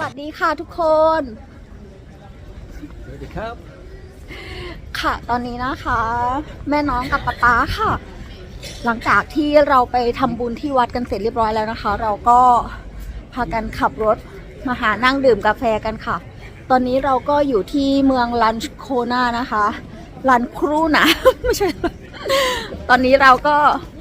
วัสดีค่ะทุกคน สวัสดีครับ ค่ะตอนนี้นะคะ แม่น้องกับป๊าป๊าค่ะ หลังจากที่เราไปทำบุญที่วัดกันเสร็จเรียบร้อยแล้วนะคะ เราก็พากันขับรถมาหานั่งดื่มกาแฟกันค่ะ ตอนนี้เราก็อยู่ที่เมืองลันชโคนานะคะลันครูนะ ไม่ใช่ ตอนนี้เราก็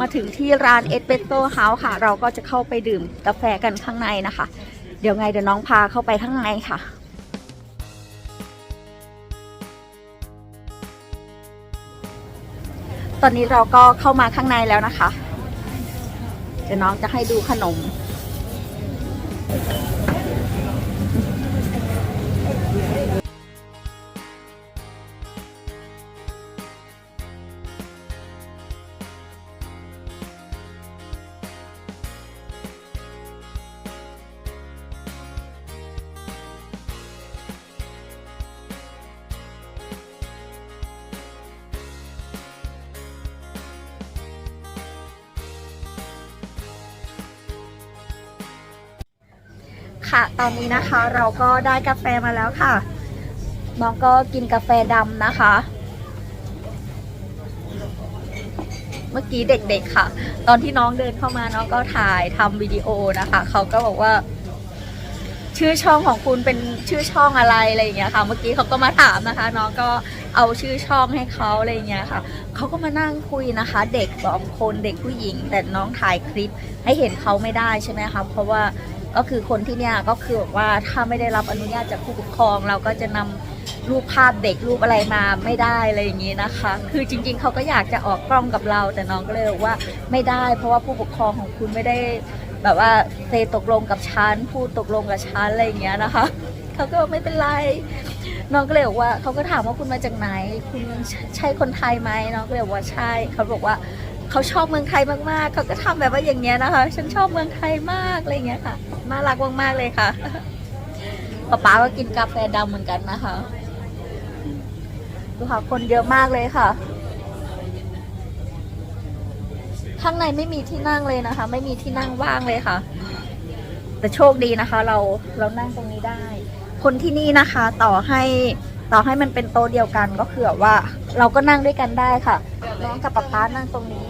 มาถึงที่ร้านเอสเปโตเฮาส์ค่ะ เราก็จะเข้าไปดื่มกาแฟกันข้างในนะคะ เดี๋ยวไงเดี๋ยวน้องพาเข้าไปข้างในค่ะ ตอนนี้เราก็เข้ามาข้างในแล้วนะคะ เดี๋ยวน้องจะให้ดูขนม ค่ะ ตอนนี้นะคะเราก็ได้กาแฟมาแล้วค่ะ น้องก็กินกาแฟดำนะคะ เมื่อกี้เด็กๆค่ะ ตอนที่น้องเดินเข้ามาน้องก็ถ่ายทำวิดีโอนะคะ เขาก็บอกว่า ชื่อช่องของคุณเป็นชื่อช่องอะไรอะไรอย่างเงี้ยค่ะ เมื่อกี้เขาก็มาถามนะคะ น้องก็เอาชื่อช่องให้เขาอะไรอย่างเงี้ยค่ะ เขาก็มานั่งคุยนะคะ เด็กสองคนเด็กผู้หญิง แต่น้องถ่ายคลิปให้เห็นเขาไม่ได้ใช่ไหมคะเพราะว่า ก็คือคนที่เนี่ยก็คือว่าถ้าไม่ได้รับอนุญาตจากผู้ปกครอง เราก็จะนำรูปภาพเด็กรูปอะไรมาไม่ได้อะไรอย่างนี้นะคะ คือจริง ๆเขาก็อยากจะออกกล้องกับเรา แต่น้องก็เลยบอกว่าไม่ได้ เพราะว่าผู้ปกครองของคุณไม่ได้แบบว่าเซตกลงกับฉันพูดตกลงกับฉันอะไรอย่างเงี้ยนะคะเขาก็ไม่เป็นไรน้องก็เลยบอกว่าเขาก็ถามว่าคุณมาจากไหน คุณใช่คนไทยไหมน้องก็เลยบอกว่าใช่เขาบอกว่า เขาชอบเมืองไทยมากๆเขาก็ทำแบบว่าอย่างเงี้ยนะคะ ฉันชอบเมืองไทยมากอะไรเงี้ยค่ะน่ารักมากๆเลยค่ะป๊าป๊าก็กินกาแฟดำเหมือนกันนะคะดูค่ะคนเยอะมากเลยค่ะ ข้างในไม่มีที่นั่งเลยนะคะ ไม่มีที่นั่งว่างเลยค่ะ แต่โชคดีนะคะ เราเรานั่งตรงนี้ได้ คนที่นี่นะคะ ต่อให้ ต่อให้มันเป็นโต๊ะเดียวกันก็คือว่า เราก็นั่งด้วยกันได้ค่ะ น้องกับป๊าป๊านั่งตรงนี้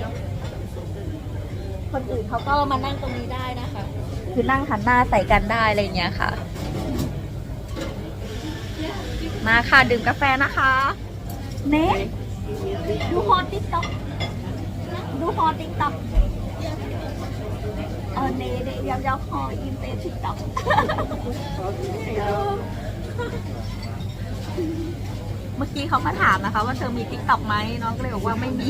คนอื่นเขาก็มานั่งตรงนี้ได้นะคะ คือนั่งหันหน้าใส่กันได้อะไรอย่างเงี้ยค่ะ มาค่ะดื่มกาแฟนะคะเน็ดูฮอตติ๊กต็อกดูฮอตติ๊กต็อกเออเนเนยวยาวฮออินเตติ๊กต็อก มื่อกี้เขามาถามนะคะ ว่าเธอมีติ๊กต็อกไหมน้องก็เลยบอกว่าไม่มี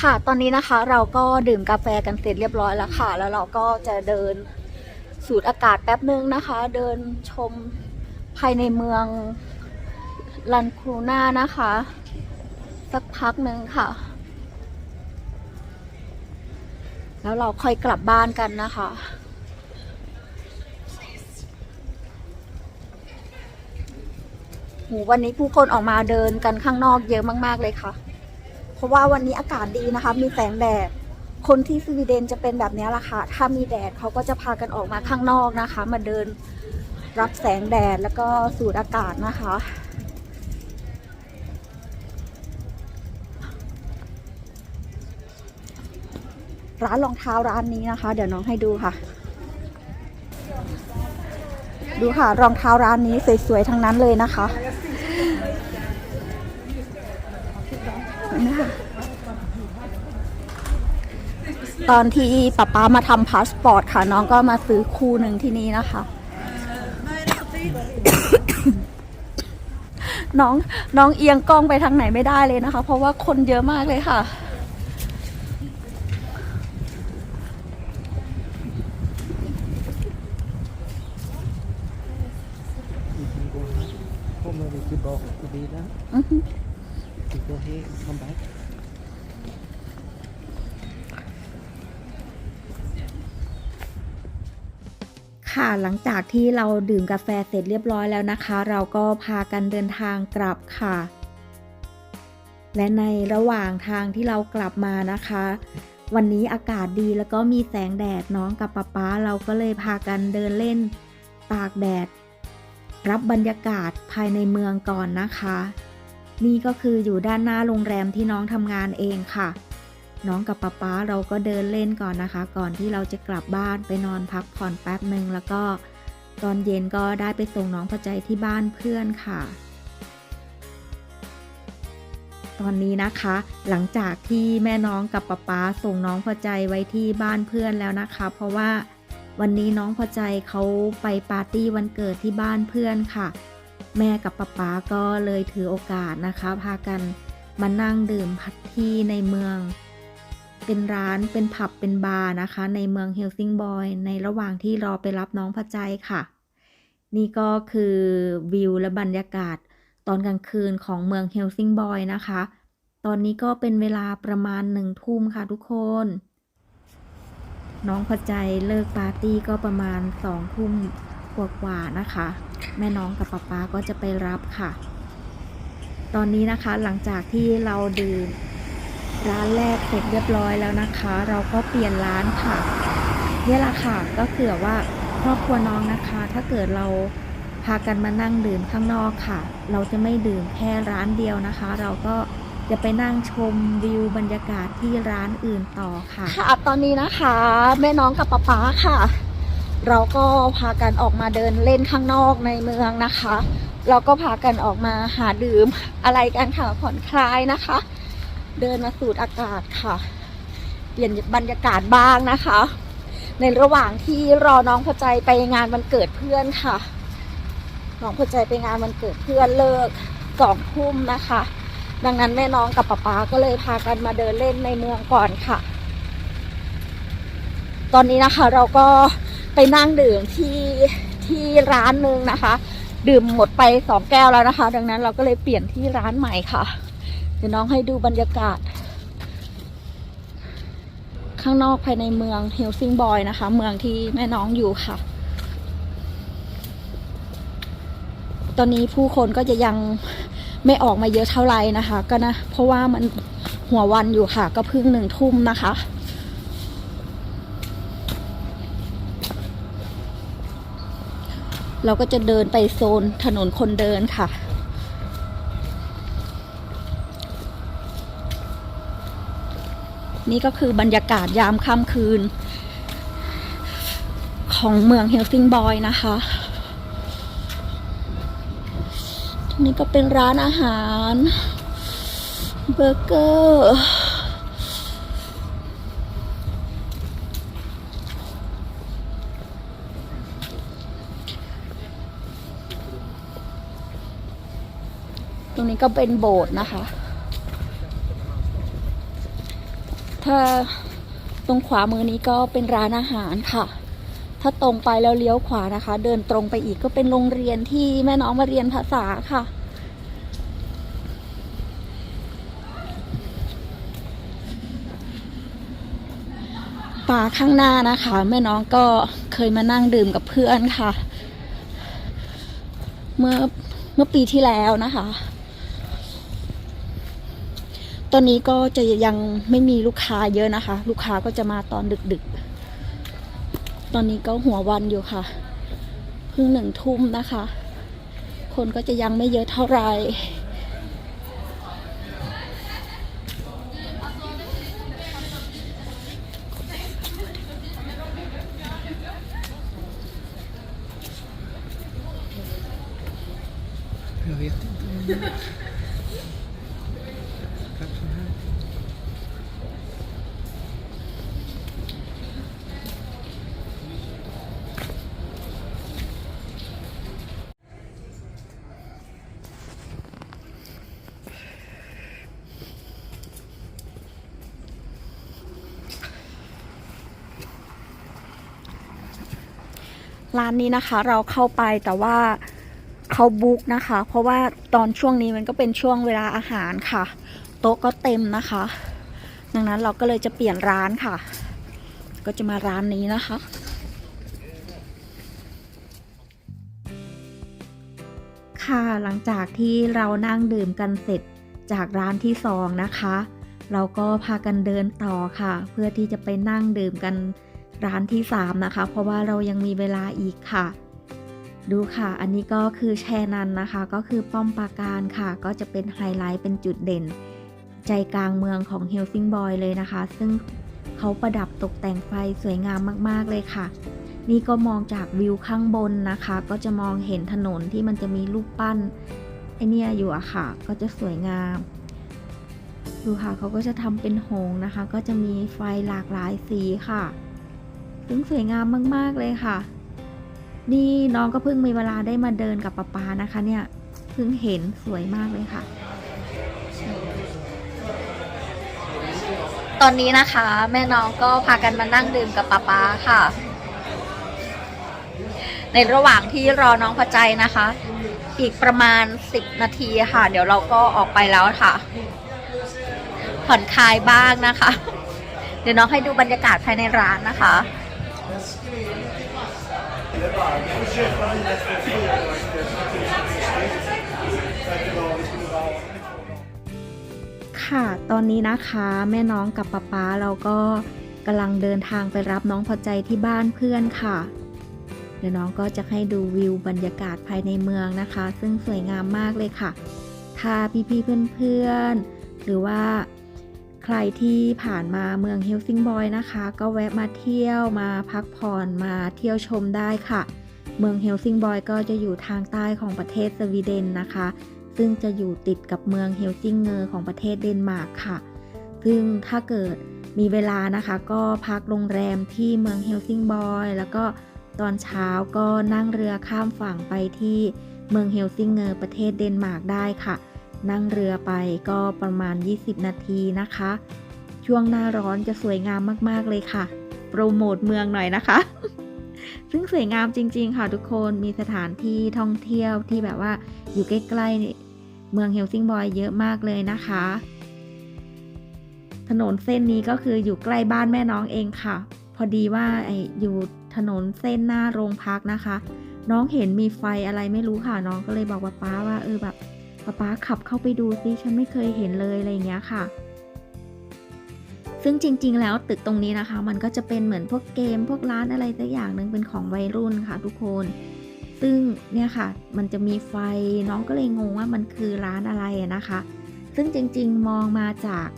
ค่ะ ตอนนี้นะคะเราก็ดื่มกาแฟกันเสร็จเรียบร้อยแล้วค่ะ แล้วเราก็จะเดินสูดอากาศแป๊บนึงนะคะ เดินชมภายในเมืองลันครูน่านะคะ สักพักหนึ่งค่ะ แล้วเราค่อยกลับบ้านกันนะคะโหวันนี้ผู้คนออกมาเดินกันข้างนอกเยอะมาก ๆ เลยค่ะ เพราะว่าวันนี้อากาศดีนะคะ มีแสงแดด คนที่สวีเดนจะเป็นแบบนี้แหละค่ะ ถ้ามีแดดเขาก็จะพากันออกมาข้างนอกนะคะ มาเดินรับแสงแดดแล้วก็สูดอากาศนะคะ ร้านรองเท้าร้านนี้นะคะ เดี๋ยวน้องให้ดูค่ะ ดูค่ะรองเท้าร้านนี้สวยๆทั้งนั้นเลยนะคะ นะคะ ตอนที่ป๊าป๊ามาทำพาสปอร์ตค่ะ น้องก็มาซื้อคู่หนึ่งที่นี่นะคะ น้องน้องเอียงกล้องไปทางไหนไม่ได้เลยนะคะ เพราะว่าคนเยอะมากเลยค่ะ You can go ahead. Home with the ball to be there. อือ go ahead and come back. ค่ะหลังจากที่เราดื่มกาแฟเสร็จเรียบร้อยแล้วนะคะ เราก็พากันเดินทางกลับค่ะ และในระหว่างทางที่เรากลับมานะคะ วันนี้อากาศดีแล้วก็มีแสงแดดน้องกับป๊าป๊าเราก็เลยพากันเดินเล่นตากแดด รับบรรยากาศภายในเมืองก่อนนะคะ นี่ก็คืออยู่ด้านหน้าโรงแรมที่น้องทำงานเองค่ะ น้องกับป๊าป๊าเราก็เดินเล่นก่อนนะคะ ก่อนที่เราจะกลับบ้านไปนอนพักผ่อนแป๊บหนึ่งแล้วก็ตอนเย็นก็ได้ไปส่งน้องพอใจที่บ้านเพื่อนค่ะ ตอนนี้นะคะ หลังจากที่แม่น้องกับป๊าป๊าส่งน้องพอใจไว้ที่บ้านเพื่อนแล้วนะคะ เพราะว่าวันนี้น้องพอใจเขาไปปาร์ตี้วันเกิดที่บ้านเพื่อนค่ะ แม่กับป๊าป๊าก็เลยถือโอกาสนะคะ พากันมานั่งดื่มพัดที่ในเมือง เป็นร้านเป็นผับเป็นบาร์นะคะ ในเมืองเฮลซิงบอยในระหว่างที่รอไปรับน้องพอใจค่ะ นี่ก็คือวิวและบรรยากาศตอนกลางคืนของเมืองเฮลซิงบอยนะคะ ตอนนี้ก็เป็นเวลาประมาณหนึ่งทุ่มค่ะทุกคน น้องพอใจเลิกปาร์ตี้ก็ประมาณสองทุ่มกว่าๆนะคะ แม่น้องกับป๊าป๊าก็จะไปรับค่ะ ตอนนี้นะคะหลังจากที่เราดื่มร้านแรกเสร็จเรียบร้อยแล้วนะคะ เราก็เปลี่ยนร้านค่ะเนี่แหละค่ะก็คือว่าครอบครัวน้องนะคะ ถ้าเกิดเราพากันมานั่งดื่มข้างนอกค่ะ เราจะไม่ดื่มแค่ร้านเดียวนะคะ เราก็จะไปนั่งชมวิวบรรยากาศที่ร้านอื่นต่อค่ะ ค่ะ ตอนนี้นะคะ แม่น้องกับป๊าป๊าค่ะ เราก็พากันออกมาเดินเล่นข้างนอกในเมืองนะคะ เราก็พากันออกมาหาดื่มอะไรกันค่ะผ่อนคลายนะคะ เดินมาสูดอากาศค่ะ เปลี่ยนบรรยากาศบ้างนะคะ ในระหว่างที่รอน้องพอใจไปงานวันเกิดเพื่อนค่ะ น้องพอใจไปงานวันเกิดเพื่อนเลิกสองทุ่มนะคะ ดังนั้นแม่น้องกับป๊าป๊าก็เลยพากันมาเดินเล่นในเมืองก่อนค่ะ ตอนนี้นะคะเราก็ ไปนั่งดื่มที่ที่ร้านหนึ่งนะคะ ดื่มหมดไปสองแก้วแล้วนะคะ ดังนั้นเราก็เลยเปลี่ยนที่ร้านใหม่ค่ะ เดี๋ยวน้องให้ดูบรรยากาศ ข้างนอกภายในเมืองเฮลซิงบอยนะคะ เมืองที่แม่น้องอยู่ค่ะ ตอนนี้ผู้คนก็จะยังไม่ออกมาเยอะเท่าไหร่นะคะ ก็นะ เพราะว่ามันหัววันอยู่ค่ะ ก็เพิ่งหนึ่งทุ่มนะคะ เราก็จะเดินไปโซนถนนคนเดินค่ะ นี่ก็คือบรรยากาศยามค่ำคืน ของเมืองเฮลซิงบอยนะคะที่นี่ก็เป็นร้านอาหารเบอร์เกอร์ ตรงนี้ ก็เป็นโบสถ์นะคะ ถ้าตรงขวามือนี้ก็เป็นร้านอาหารค่ะ ถ้าตรงไปแล้วเลี้ยวขวานะคะ เดินตรงไปอีกก็เป็นโรงเรียนที่แม่น้องมาเรียนภาษาค่ะป่าข้างหน้านะคะ แม่น้องก็เคยมานั่งดื่มกับเพื่อนค่ะ เมื่อเมื่อปีที่แล้วนะคะ ตอนนี้ก็จะยังไม่มีลูกค้าเยอะนะคะ ลูกค้าก็จะมาตอนดึกๆ ตอนนี้ก็หัววันอยู่ค่ะ เพิ่งหนึ่งทุ่มนะคะ คนก็จะยังไม่เยอะเท่าไหร่ ร้านนี้นะคะ เราเข้าไปแต่ว่าเขาบุ๊กนะคะ เพราะว่าตอนช่วงนี้มันก็เป็นช่วงเวลาอาหารค่ะ โต๊ะก็เต็มนะคะ ดังนั้นเราก็เลยจะเปลี่ยนร้านค่ะ ก็จะมาร้านนี้นะคะค่ะหลังจากที่เรานั่งดื่มกันเสร็จจากร้านที่สองนะคะ เราก็พากันเดินต่อค่ะ เพื่อที่จะไปนั่งดื่มกัน ร้านที่ 3 นะคะ เพราะว่าเรายังมีเวลาอีกค่ะ ดูค่ะ อันนี้ก็คือแชนันนะคะ ก็คือป้อมปราการค่ะ ก็จะเป็นไฮไลท์เป็นจุดเด่น ใจกลางเมืองของเฮลซิงบอยเลยนะคะ ซึ่งเขาประดับตกแต่งไฟสวยงามมาก ๆ เลยค่ะ นี่ก็มองจากวิวข้างบนนะคะ ก็จะมองเห็นถนนที่มันจะมีรูปปั้นไอเนี่ยอยู่อะค่ะ ก็จะสวยงาม ดูค่ะเขาก็จะทำเป็นหงนะคะ ก็จะมีไฟหลากหลายสีค่ะ ซึ่งสวยงามมาก ๆ เลยค่ะ นี่น้องก็เพิ่งมีเวลาได้มาเดินกับป๊าป๊านะคะเนี่ยเพิ่งเห็นสวยมากเลยค่ะ ตอนนี้นะคะ แม่น้องก็พากันมานั่งดื่มกับป๊าป๊าค่ะ ในระหว่างที่รอน้องพอใจนะคะ อีกประมาณ 10 นาทีค่ะ เดี๋ยวเราก็ออกไปแล้วค่ะ ผ่อนคลายบ้างนะคะ เดี๋ยวน้องให้ดูบรรยากาศภายในร้านนะคะ ค่ะ ตอนนี้นะคะแม่น้องกับป๊าป๊าเราก็กำลังเดินทางไปรับน้องพอใจที่บ้านเพื่อนค่ะ เดี๋ยวน้องก็จะให้ดูวิวบรรยากาศภายในเมืองนะคะ ซึ่งสวยงามมากเลยค่ะ ถ้าพี่ๆเพื่อนๆ หรือว่า ใครที่ผ่านมาเมืองเฮลซิงบอยนะคะ ก็แวะมาเที่ยวมาพักผ่อนมาเที่ยวชมได้ค่ะ เมืองเฮลซิงบอยก็จะอยู่ทางใต้ของประเทศสวีเดนนะคะ ซึ่งจะอยู่ติดกับเมืองเฮลซิงเกอร์ของประเทศเดนมาร์กค่ะ ซึ่งถ้าเกิดมีเวลานะคะ ก็พักโรงแรมที่เมืองเฮลซิงบอยแล้วก็ตอนเช้าก็นั่งเรือข้ามฝั่งไปที่เมืองเฮลซิงเกอร์ประเทศเดนมาร์กได้ค่ะ นั่งเรือไปก็ประมาณ 20 นาทีนะคะ ช่วงหน้าร้อนจะสวยงามมากๆเลยค่ะ โปรโมทเมืองหน่อยนะคะ ซึ่งสวยงามจริง ๆ ค่ะทุกคนมีสถานที่ท่องเที่ยวที่แบบว่าอยู่ใกล้ๆเมืองเฮลซิงบอยเยอะมากเลยนะคะ ถนนเส้นนี้ก็คืออยู่ใกล้บ้านแม่น้องเองค่ะ พอดีว่าไออยู่ถนนเส้นหน้าโรงพักนะคะ น้องเห็นมีไฟอะไรไม่รู้ค่ะน้องก็เลยบอกว่าป้าว่าเออแบบ ป้าป้าขับเข้าไปดูซิฉันไม่เคยเห็นเลยอะไรอย่างเงี้ยค่ะ ซึ่งจริง ๆ แล้วตึกตรงนี้นะคะ มันก็จะเป็นเหมือนพวกเกม พวกร้านอะไรสักอย่างหนึ่งเป็นของวัยรุ่นค่ะ ทุกคน ซึ่งเนี่ยค่ะ มันจะมีไฟน้องก็เลยงงว่ามันคือร้านอะไรนะคะ ซึ่งจริง ๆ มองมาจาก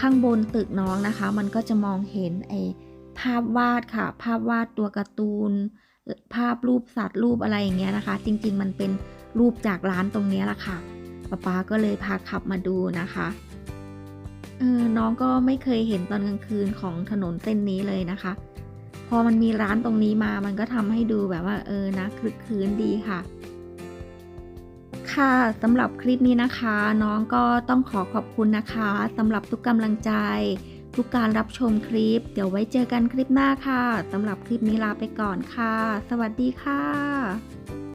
ข้างบนตึกน้องนะคะ มันก็จะมองเห็นไอ้ภาพวาดค่ะ ภาพวาดตัวการ์ตูน ภาพรูปสัตว์รูปอะไรอย่างเงี้ยนะคะ จริง ๆ มันเป็นรูปจากร้านตรงนี้แหละค่ะ ป๊าป๊าก็เลยพาขับมาดูนะคะเออน้องก็ไม่เคยเห็นตอนกลางคืนของถนนเส้นนี้เลยนะคะ พอมันมีร้านตรงนี้มามันก็ทำให้ดูแบบว่าเออนะคลึกคืนดีค่ะ ค่ะสำหรับคลิปนี้นะคะ น้องก็ต้องขอขอบคุณนะคะสำหรับทุกกำลังใจ ทุกการรับชมคลิป เดี๋ยวไว้เจอกันคลิปหน้าค่ะสำหรับคลิปนี้ลาไปก่อนค่ะ สวัสดีค่ะ